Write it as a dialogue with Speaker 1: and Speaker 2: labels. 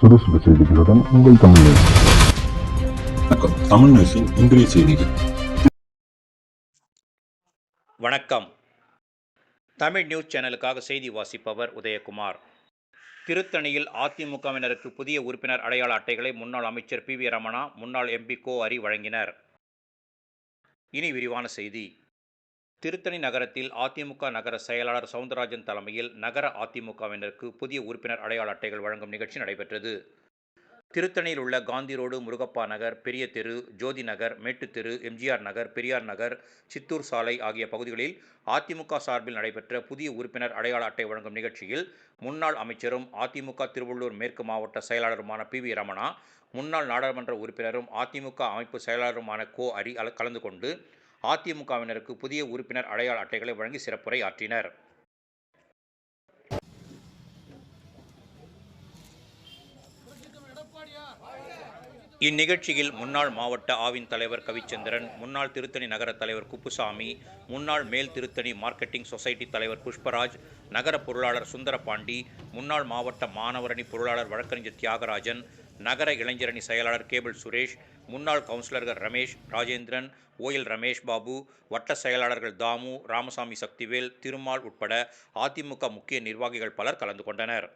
Speaker 1: சுறுசுறு செய்திகளுடன் உங்கள் தமிழ் நியூஸ்.
Speaker 2: வணக்கம். தமிழ் நியூஸின் இன்றைய செய்திகள்.
Speaker 3: வணக்கம். தமிழ் நியூஸ் சேனலுக்காக செய்தி வாசிப்பவர் உதயகுமார். திருத்தணியில் அதிமுகவினருக்கு புதிய உறுப்பினர் அடையாள அட்டைகளை முன்னாள் அமைச்சர் பி வி ரமணா முன்னாள் எம்பி கோ அரி வழங்கினர். இனி விரிவான செய்தி. திருத்தணி நகரத்தில் அதிமுக நகர செயலாளர் சவுந்தரராஜன் தலைமையில் நகர அதிமுகவினருக்கு புதிய உறுப்பினர் அடையாள அட்டைகள் வழங்கும் நிகழ்ச்சி நடைபெற்றது. திருத்தணியில் உள்ள காந்தி ரோடு முருகப்பா நகர் பெரிய தெரு ஜோதி நகர் மேட்டுத்தெரு எம்ஜிஆர் நகர் பெரியார் நகர் சித்தூர் சாலை ஆகிய பகுதிகளில் அதிமுக சார்பில் நடைபெற்ற புதிய உறுப்பினர் அடையாள அட்டை வழங்கும் நிகழ்ச்சியில் முன்னாள் அமைச்சரும் அதிமுக திருவள்ளூர் மேற்கு மாவட்ட செயலாளருமான பி. வி. ரமணா முன்னாள் நாடாளுமன்ற உறுப்பினரும் அதிமுக அமைப்பு செயலாளருமான கோ. அரி கலந்து கொண்டு அதிமுகவினருக்கு புதிய உறுப்பினர் அடையாள அட்டைகளை வழங்கி சிறப்புரை ஆற்றினர் இந்நிகழ்ச்சியில் முன்னாள் மாவட்ட ஆவின் தலைவர் கவிச்சந்திரன் முன்னாள் திருத்தணி நகர தலைவர் குப்புசாமி முன்னாள் மேல் திருத்தணி மார்க்கெட்டிங் சொசைட்டி தலைவர் புஷ்பராஜ் நகர பொருளாளர் சுந்தரபாண்டி முன்னாள் மாவட்ட மாணவரணி பொருளாளர் வழக்கறிஞர் தியாகராஜன் நகர இளைஞரணி செயலாளர் கேபிள் சுரேஷ் முன்னாள் கவுன்சிலர்கள் ரமேஷ் ராஜேந்திரன் ஓஎல் ரமேஷ் பாபு வட்ட செயலாளர்கள் தாமு ராமசாமி சக்திவேல் திருமால் உட்பட அதிமுக முக்கிய நிர்வாகிகள் பலர் கலந்து கொண்டனர்.